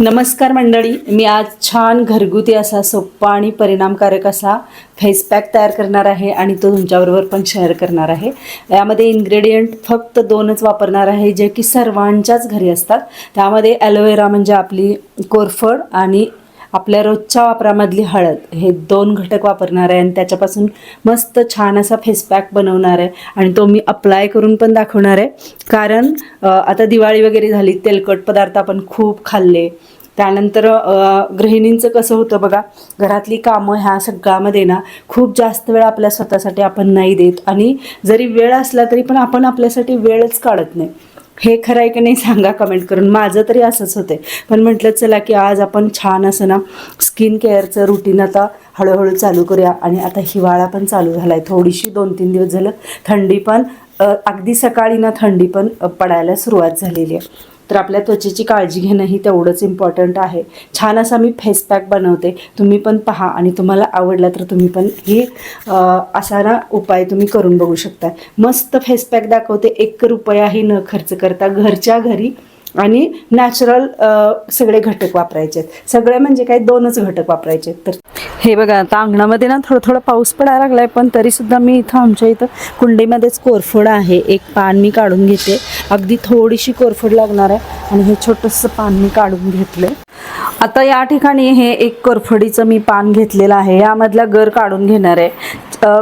नमस्कार मंडळी मी आज छान घरगुती असा सोप्पा आणि परिणामकारक असा फेस पॅक तयार करणार आहे आणि तो तुमच्याबरोबर पण शेअर करणार आहे. यामध्ये इन्ग्रेडियंट फक्त दोनच वापरणार आहे जे की सर्वांच्याच घरी असतात. त्यामध्ये ॲलोवेरा म्हणजे आपली कोरफड आणि आपल्या रोजच्या वापरामधली हळद हे दोन घटक वापरणार आहे आणि त्याच्यापासून मस्त छान असा फेस पॅक बनवणार आहे आणि तो मी अप्लाय करून पण दाखवणार आहे. कारण आता दिवाळी वगैरे झाली तेलकट पदार्थ आपण खूप खाल्ले. त्यानंतर गृहिणींचं कसं होतं बघा घरातली कामं ह्या सगळ्यामध्ये ना खूप जास्त वेळ आपल्या स्वतःसाठी आपण नाही देत आणि जरी वेळ असला तरी पण आपण आपल्यासाठी वेळच काढत नाही. हे खरं आहे की नाही सांगा कमेंट करून. माझं तरी असंच होते पण म्हटलं चला की आज आपण छान असं ना स्किन केअरचं रुटीन आता हळूहळू चालू करूया. आणि आता हिवाळा पण चालू झाला आहे थोडीशी दोन तीन दिवस झालं थंडी पण अगदी सकाळी ना थंडी पण पडायला सुरुवात झालेली आहे. तर आपल्या त्वचेची काळजी घेणंही तेवढंच इम्पॉर्टंट आहे. छान असा मी फेस पॅक बनवते. तुम्ही पण पहा आणि तुम्हाला आवडला तर तुम्ही पण ही असा ना उपाय तुम्ही करून बघू शकता. मस्त फेस पॅक दाखवते. एक रुपयाही न खर्च करता घरच्या घरी आणि नॅचरल सगळे घटक वापरायचे. आहेत सगळे म्हणजे काय? दोनच घटक वापरायचे. तर हे बघा आता अंगणामध्ये ना थोडं थोडं पाऊस पडायला लागलाय पण तरी सुद्धा मी इथं आमच्या इथं कुंडीमध्येच कोरफड आहे. एक पान मी काढून घेते. अगदी थोडीशी कोरफड लागणार आहे आणि हे छोटंसं पान मी काढून घेतलं आता या ठिकाणी हे एक करफडीचं मी पान घेतलेलं आहे. यामधला गर काढून घेणार आहे.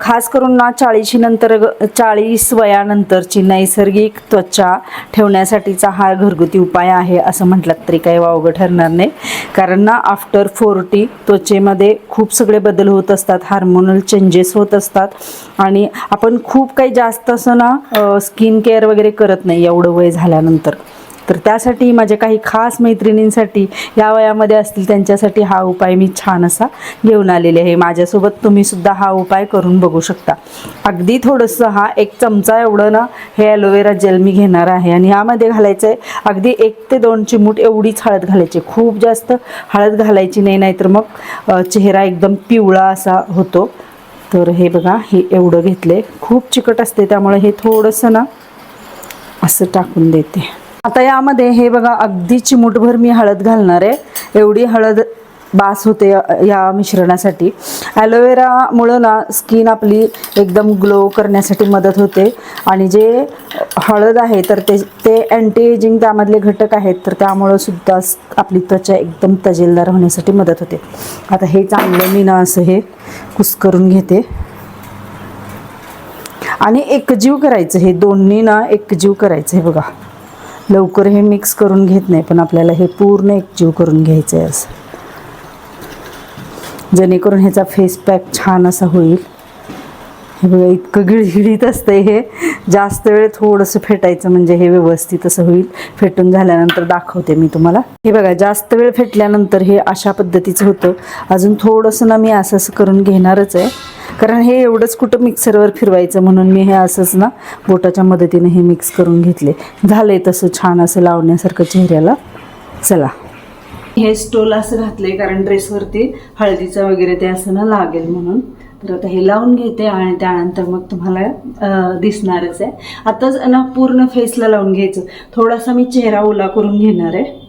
खास करून ना चाळीशी नंतर चाळीस वयानंतरची नैसर्गिक त्वचा ठेवण्यासाठीचा हा घरगुती उपाय आहे असं म्हटलं तरी काही वावगं ठरणार नाही. कारण ना आफ्टर फोर्टी त्वचेमध्ये खूप सगळे बदल होत असतात हार्मोनल चेंजेस होत असतात आणि आपण खूप काही जास्त असं ना स्किन केअर वगैरे करत नाही एवढं वय झाल्यानंतर. तर त्यासाठी माझ्या काही खास मैत्रिणींसाठी या वयामध्ये असतील त्यांच्यासाठी हा उपाय मी छान असा घेऊन आलेले आहे. माझ्यासोबत तुम्ही सुद्धा हा उपाय करून बघू शकता. अगदी थोडंसं हा एक चमचा एवढं ना हे ॲलोवेरा जेल मी घेणार आहे. आणि यामध्ये घालायचं आहे अगदी एक ते दोन चिमूट एवढीच हळद घालायची. खूप जास्त हळद घालायची नाही नाहीतर मग चेहरा एकदम पिवळा असा होतो. तर हे बघा हे एवढं घेतले खूप चिकट असते त्यामुळे हे थोडंसं ना असं टाकून देते. आता यामध्ये हे बघा अगदी चिमूटभर मी हळद घालणार आहे. एवढी हळद बास होते या- मिश्रणासाठी. ॲलोवेरामुळं ना स्किन आपली एकदम ग्लो करण्यासाठी मदत होते. आणि जे हळद आहे तर ते ते अँटी एजिंग त्यामधले घटक आहेत तर त्यामुळं सुद्धा आपली त्वचा एकदम तजेलदार होण्यासाठी मदत होते. आता हे चांगलं मी ना असं हे कुस्करून घेते. आणि एकजीव करायचं हे दोन्ही ना एकजीव करायचं हे बघा. लवकर हे मिक्स करून घेत नाही पण आपल्याला हे पूर्ण एकजीव करून घ्यायचं आहे असं. जेणेकरून ह्याचा फेस पॅक छान असा होईल. हे बघा इतकं गिळगिळीत असतं हे. जास्त वेळ थोडंसं फेटायचं म्हणजे हे व्यवस्थित असं होईल. फेटून झाल्यानंतर दाखवते मी तुम्हाला. हे बघा जास्त वेळ फेटल्यानंतर हे अशा पद्धतीचं होतं. अजून थोडंसं ना मी असं असं करून घेणारच आहे. कारण हे एवढंच कुठं मिक्सरवर फिरवायचं म्हणून मी हे असंच ना बोटाच्या मदतीने हे मिक्स करून घेतले. झालंय तसं छान असं लावण्यासारखं चेहऱ्याला. चला. हे स्टोल असं घातलंय कारण ड्रेसवरती हळदीचं वगैरे ते असं ना लागेल म्हणून. तर आता हे लावून घेते आणि त्यानंतर मग तुम्हाला दिसणारच आहे. आताच ना पूर्ण फेसला लावून घ्यायचं. थोडासा मी चेहरा ओला करून घेणार आहे.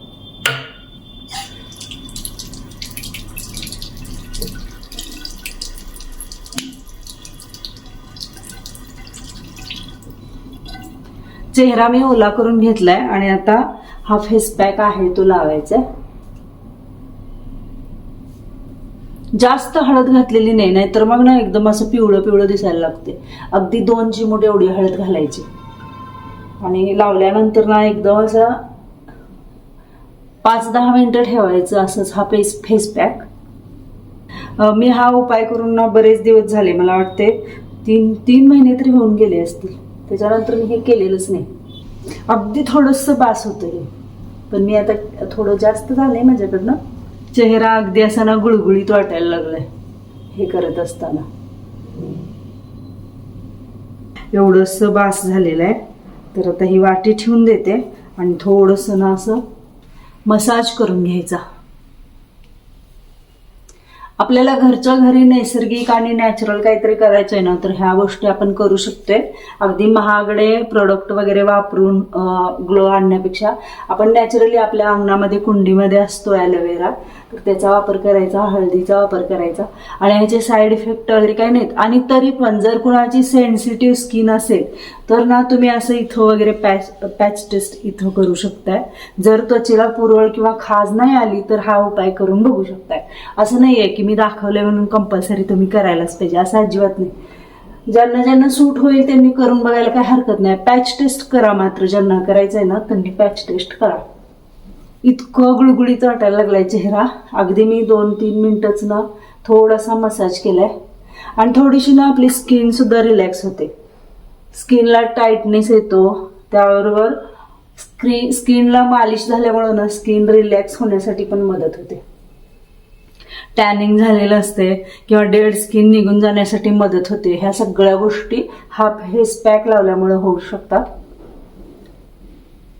चेहरा मी ओला करून घेतलाय आणि आता हा फेस पॅक आहे तो लावायचा आहे. जास्त हळद घातलेली नाही नाही तर मग ना एकदम असं पिवळं पिवळं दिसायला लागते अगदी दोन चिमूट एवढी हळद घालायची. आणि लावल्यानंतर ना एकदम असं पाच दहा मिनटं ठेवायचं असंच हा फेस फेस पॅक. मी हा उपाय करून ना बरेच दिवस झाले मला वाटते तीन तीन महिने तरी होऊन गेले असतील. त्याच्यानंतर मी हे केलेलंच नाही. अगदी थोडंसं बास होतं हे पण मी आता थोडं जास्त झालंय माझ्याकडनं. चेहरा अगदी असा ना गुळगुळीत वाटायला लागलाय. हे करत असताना. एवढंस बास झालेलं आहे. तर आता ही वाटी ठेवून देते आणि थोडंसं ना असं मसाज करून घ्यायचा. आपल्याला घरच्या घरी नैसर्गिक आणि नॅचरल काहीतरी करायचं आहे ना तर ह्या गोष्टी आपण करू शकतोय. अगदी महागडे प्रोडक्ट वगैरे वापरून ग्लो आणण्यापेक्षा आपण नॅचरली आपल्या अंगणामध्ये कुंडीमध्ये असतो ॲलोवेरा तर त्याचा वापर करायचा हळदीचा वापर करायचा. आणि ह्याचे साईड इफेक्ट वगैरे काही नाहीत. आणि तरी पण जर कुणाची सेन्सिटिव्ह स्किन असेल तर ना तुम्ही असं इथं वगैरे पॅच पॅच टेस्ट इथं करू शकताय. जर त्वचेला पुरळ किंवा खाज नाही आली तर हा उपाय करून बघू शकताय. असं नाही आहे की मी दाखवले म्हणून कंपल्सरी तुम्ही करायलाच पाहिजे असं अजिबात नाही. ज्यांना ज्यांना सूट होईल त्यांनी करून बघायला काही हरकत नाही. पॅच टेस्ट करा मात्र ज्यांना करायचं आहे ना त्यांनी पॅच टेस्ट करा. इतकं गुळगुळीत वाटायला लागलाय चेहरा. अगदी मी दोन तीन मिनटंच ना थोडासा मसाज केलाय. आणि थोडीशी ना आपली स्किन सुद्धा रिलॅक्स होते. स्किनला टाईटनेस येतो. त्याबरोबर स्क्री स्किनला मालिश झाल्यामुळं ना स्किन रिलॅक्स होण्यासाठी पण मदत होते. टॅनिंग झालेलं असते किंवा डेड स्किन निघून जाण्यासाठी मदत होते. ह्या सगळ्या गोष्टी हा फेस पॅक लावल्यामुळे होऊ शकतात.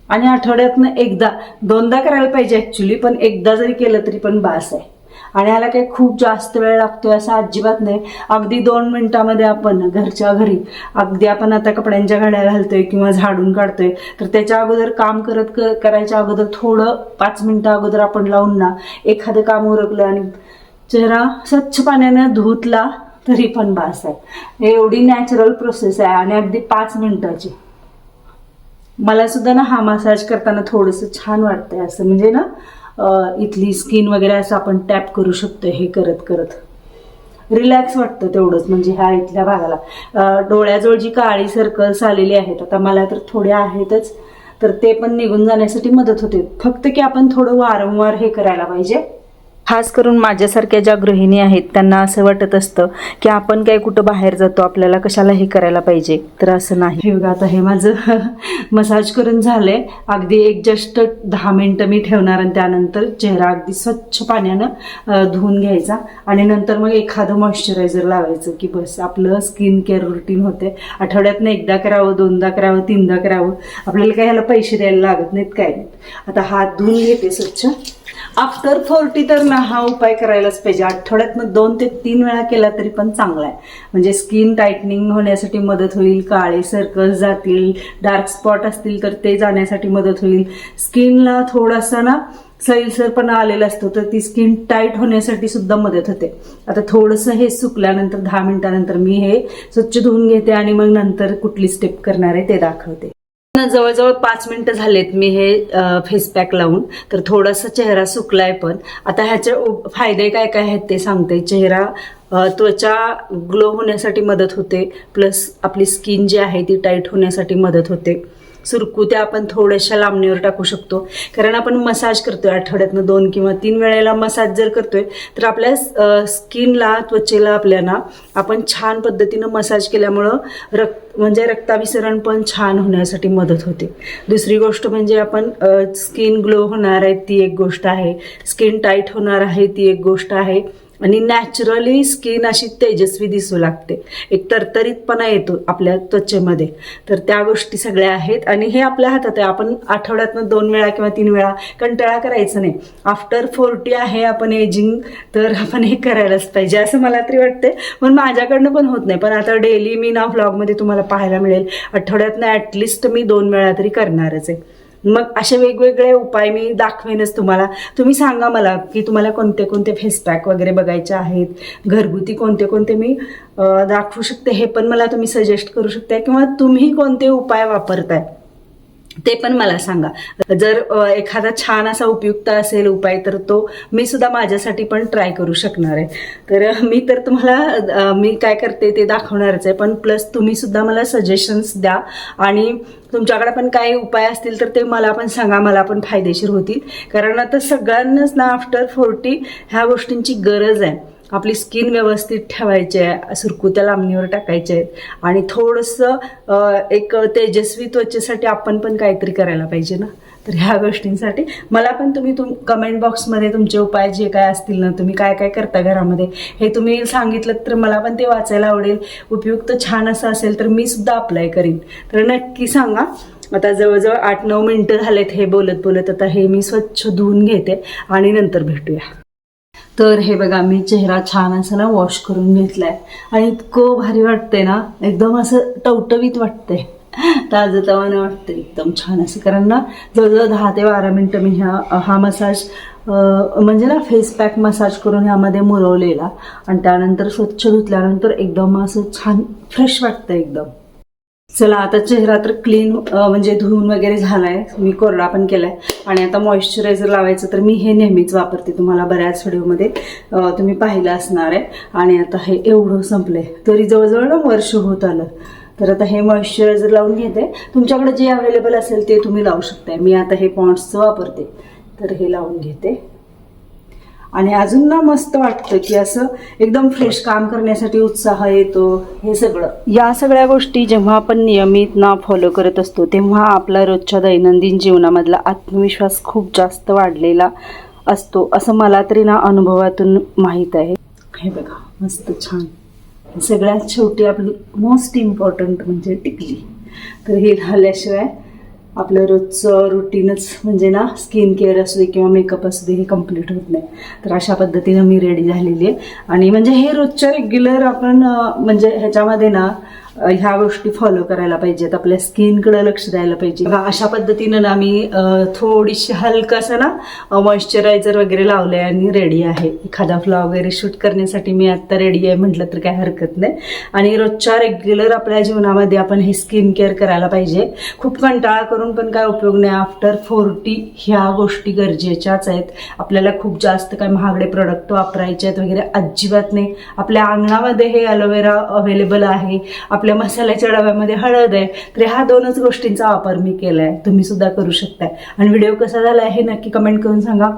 आणि आठवड्यातनं एकदा दोनदा करायला पाहिजे ऍक्च्युली पण एकदा जरी केलं तरी पण बास आहे. आणि ह्याला काही खूप जास्त वेळ लागतोय असं अजिबात नाही. अगदी दोन मिनिटामध्ये आपण घरच्या घरी अगदी आपण आता कपड्यांच्या घड्या घालतोय किंवा झाडून काढतोय तर त्याच्या अगोदर काम करत करायच्या अगोदर थोडं पाच मिनिटं अगोदर आपण लावून ना एखादं काम उरकलं आणि चेहरा स्वच्छ पाण्यानं धुतला तरी पण बास आहे. एवढी नॅचरल प्रोसेस आहे आणि अगदी पाच मिनिटाची. मला सुद्धा ना हा मसाज करताना थोडंसं छान वाटतंय असं. म्हणजे ना इथली स्किन वगैरे असं आपण टॅप करू शकतो हे करत करत. रिलॅक्स वाटतं तेवढंच. म्हणजे ह्या इथल्या भागाला. डोळ्याजवळ जी काळी सर्कल्स आलेली आहेत आता मला तर थोड्या आहेतच. तर ते पण निघून जाण्यासाठी मदत होते. फक्त की आपण थोडं वारंवार हे करायला पाहिजे. खास करून माझ्यासारख्या ज्या गृहिणी आहेत त्यांना असं वाटत असतं की आपण काय कुठं बाहेर जातो आपल्याला कशाला हे करायला पाहिजे. तर असं नाही. हे बघा आता हे माझं मसाज करून झालंय. अगदी एक जस्ट दहा मिनटं मी ठेवणार आणि त्यानंतर चेहरा अगदी स्वच्छ पाण्यानं धुवून घ्यायचा. आणि नंतर मग एखादं मॉइश्चरायझर लावायचं की बस आपलं स्किन केअर रुटीन होते. आठवड्यातनं एकदा करावं दोनदा करावं तीनदा करावं. आपल्याला काय ह्याला पैसे द्यायला लागत नाहीत काय नाहीत. आता हात धुवून घेते स्वच्छ. आफ्टर फोर्टी तर ना हा उपाय करायलाच पाहिजे. आठवड्यातनं दोन ते तीन वेळा केला तरी पण चांगला आहे म्हणजे स्किन टाईटनिंग होण्यासाठी मदत होईल काळे सर्कल्स जातील डार्क स्पॉट असतील तर ते जाण्यासाठी मदत होईल. स्किनला थोडासा ना सैलसरपणा आलेला असतो तर ती स्किन टाईट होण्यासाठी सुद्धा मदत होते. आता थोडंसं हे सुकल्यानंतर दहा मिनिटानंतर मी हे स्वच्छ धुवून घेते आणि मग नंतर कुठली स्टेप करणार आहे ते दाखवते. ना जवळजवळ पाच मिनिटं झालेत मी हे फेस पॅक लावून. तर थोडासा चेहरा सुकलाय पण. आता ह्याचे फायदे काय काय आहेत ते सांगते. चेहरा त्वचा ग्लो होण्यासाठी मदत होते. प्लस आपली स्किन जी आहे ती टाईट होण्यासाठी मदत होते. सुरकुत्या आपण थोड्याशा लांबणीवर टाकू शकतो. कारण आपण मसाज करतोय आठवड्यातनं दोन किंवा तीन वेळेला मसाज जर करतोय तर आपल्या स्किनला त्वचेला आपल्याला आपण छान पद्धतीनं मसाज केल्यामुळं रक्त म्हणजे रक्ताभिसरण पण छान होण्यासाठी मदत होते. दुसरी गोष्ट म्हणजे आपण स्किन ग्लो होणार आहे ती एक गोष्ट आहे. स्किन टाईट होणार आहे ती एक गोष्ट आहे. आणि नॅचरली स्किन अशी तेजस्वी दिसू लागते. एक तरतरीतपणा येतो आपल्या त्वचेमध्ये. तर त्या गोष्टी सगळ्या आहेत. आणि हे आपल्या हातात आहे. आपण आठवड्यातनं दोन वेळा किंवा तीन वेळा कंटाळा करायचं नाही. आफ्टर फोर्टी आहे आपण एजिंग तर आपण हे करायलाच पाहिजे. असं मला तरी वाटते पण माझ्याकडनं पण होत नाही. पण आता डेली मी ना व्लॉगमध्ये तुम्हाला पाहायला मिळेल. आठवड्यातनं ॲटलिस्ट मी दोन वेळा तरी करणारच आहे. मग असे वेगवेगळे उपाय मी दाखवेनच तुम्हाला. तुम्ही सांगा मला की तुम्हाला कोणते कोणते फेसपॅक वगैरे बघायचे आहेत? घरगुती कोणते कोणते मी दाखवू शकते हे पण मला तुम्ही सजेस्ट करू शकता किंवा तुम्ही कोणते उपाय वापरताय? ते पण मला सांगा. जर एखादा छान असा उपयुक्त असेल उपाय तर तो मी सुद्धा माझ्यासाठी पण ट्राय करू शकणार आहे. तर मी तर तुम्हाला मी काय करते ते दाखवणारच आहे पण प्लस तुम्ही सुद्धा मला सजेशन्स द्या आणि तुमच्याकडे पण काही उपाय असतील तर ते मला पण सांगा मला पण फायदेशीर होतील. कारण आता सगळ्यांनाच ना आफ्टर फोर्टी ह्या गोष्टींची गरज आहे. आपली स्किन व्यवस्थित ठेवायची आहे सुरकुत्या लांबणीवर टाकायच्या आहेत. आणि थोडंसं एक तेजस्वी त्वचेसाठी आपण पण काहीतरी करायला पाहिजे ना? तर ह्या गोष्टींसाठी मला पण तुम्ही तुम कमेंट बॉक्समध्ये तुमचे उपाय जे काय असतील ना तुम्ही काय काय करता घरामध्ये हे तुम्ही सांगितलं तर मला पण ते वाचायला आवडेल. उपयुक्त छान असं असेल तर मी सुद्धा अप्लाय करीन. तर नक्की सांगा. आता जवळजवळ आठ नऊ मिनटं झालेत हे बोलत बोलत आता हे मी स्वच्छ धुवून घेते आणि नंतर भेटूया. तर हे बघा मी चेहरा छान असं ना वॉश करून घेतलाय. आणि इतकं भारी वाटतंय ना एकदम असं टवटवीत वाटतंय. ताजं तवानं वाटतं एकदम छान असं. कारण ना जवळजवळ दहा ते बारा मिनटं मी ह्या हा मसाज म्हणजे ना फेस पॅक मसाज करून ह्यामध्ये मुरवलेला. आणि त्यानंतर स्वच्छ धुतल्यानंतर एकदम असं छान फ्रेश वाटतं एकदम. चला आता चेहरा तर क्लीन म्हणजे धुवून वगैरे झालाय. मी कोरडा पण केलाय. आणि आता मॉइश्चरायझर लावायचं तर मी हे नेहमीच वापरते तुम्हाला बऱ्याच व्हिडिओमध्ये. तुम्ही पाहिलं असणार आहे. आणि आता हे एवढं संपलंय. तरी जवळजवळ ना वर्ष होत आलं. तर आता हे मॉइश्चरायझर लावून घेते. तुमच्याकडे जे अवेलेबल असेल ते तुम्ही लावू शकताय. मी आता हे पॉन्ड्सचं वापरते. तर हे लावून घेते. आणि अजून ना मस्त वाटतं की असं एकदम फ्रेश काम करण्यासाठी उत्साह येतो हे सगळं. या सगळ्या गोष्टी जेव्हा आपण नियमित ना फॉलो करत असतो तेव्हा आपला रोजच्या दैनंदिन जीवनामधला आत्मविश्वास खूप जास्त वाढलेला असतो असं मला तरी ना अनुभवातून माहीत आहे. हे बघा मस्त छान. सगळ्यात शेवटी आपली मोस्ट इम्पॉर्टंट म्हणजे टिकली. तर हे झाल्याशिवाय आपलं रोजचं रुटीनच म्हणजे ना स्किन केअर असू दे किंवा मेकअप असू दे हे कंप्लीट होत नाही. तर अशा पद्धतीनं मी रेडी झालेली आहे. आणि म्हणजे हे रोजच्या रेग्युलर आपण म्हणजे ह्याच्यामध्ये ना ह्या गोष्टी फॉलो करायला पाहिजेत. आपल्या स्किनकडे लक्ष द्यायला पाहिजे. अशा पद्धतीनं ना मी थोडीशी थोडीशी हलकंसं ना मॉइश्चरायझर वगैरे लावलं आहे आणि रेडी आहे. एखादा फ्लॉ वगैरे शूट करण्यासाठी मी आत्ता रेडी आहे म्हटलं तर काय हरकत नाही. आणि रोजच्या रेग्युलर आपल्या जीवनामध्ये आपण हे स्किन केअर करायला पाहिजे. खूप कंटाळा करून पण काय उपयोग नाही. आफ्टर फोर्टी ह्या गोष्टी गरजेच्याच आहेत. आपल्याला खूप जास्त काय महागडे प्रोडक्ट वापरायचे आहेत वगैरे अजिबात नाही. आपल्या अंगणामध्ये हे अलोवेरा अवेलेबल आहे. आपल्या मसाल्याच्या डब्यामध्ये हळद आहे तर ह्या दोनच गोष्टींचा वापर मी केला आहे तुम्ही सुद्धा करू शकताय. आणि व्हिडिओ कसा झाला हे नक्की कमेंट करून सांगा.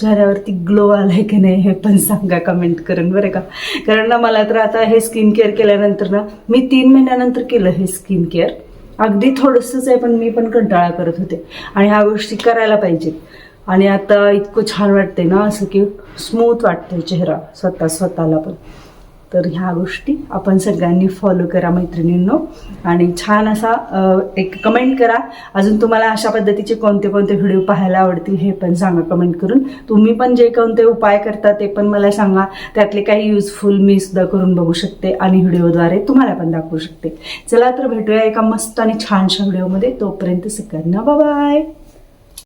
चेहऱ्यावरती ग्लो आलाय की नाही हे पण सांगा कमेंट करून बरं का? कारण ना मला तर आता हे स्किन केअर केल्यानंतर ना मी तीन महिन्यानंतर केलं हे स्किन केअर अगदी थोडंसंच आहे पण मी पण कंटाळा करत होते. आणि ह्या गोष्टी करायला पाहिजेत. आणि आता इतकं छान वाटतंय ना असं की स्मूथ वाटतंय चेहरा स्वतः स्वतःला पण. तर ह्या गोष्टी आपण सगळ्यांनी फॉलो करा मैत्रिणींनो. आणि छान असा एक कमेंट करा. अजून तुम्हाला अशा पद्धतीचे कोणते कोणते व्हिडिओ पाहायला आवडतील हे पण सांगा कमेंट करून. तुम्ही पण जे कोणते उपाय करता ते पण मला सांगा. त्यातले काही युजफुल मी सुद्धा करून बघू शकते आणि व्हिडिओद्वारे तुम्हाला पण दाखवू शकते. चला तर भेटूया एका मस्त आणि छानशा व्हिडिओमध्ये तोपर्यंत सगळ्यांना बाय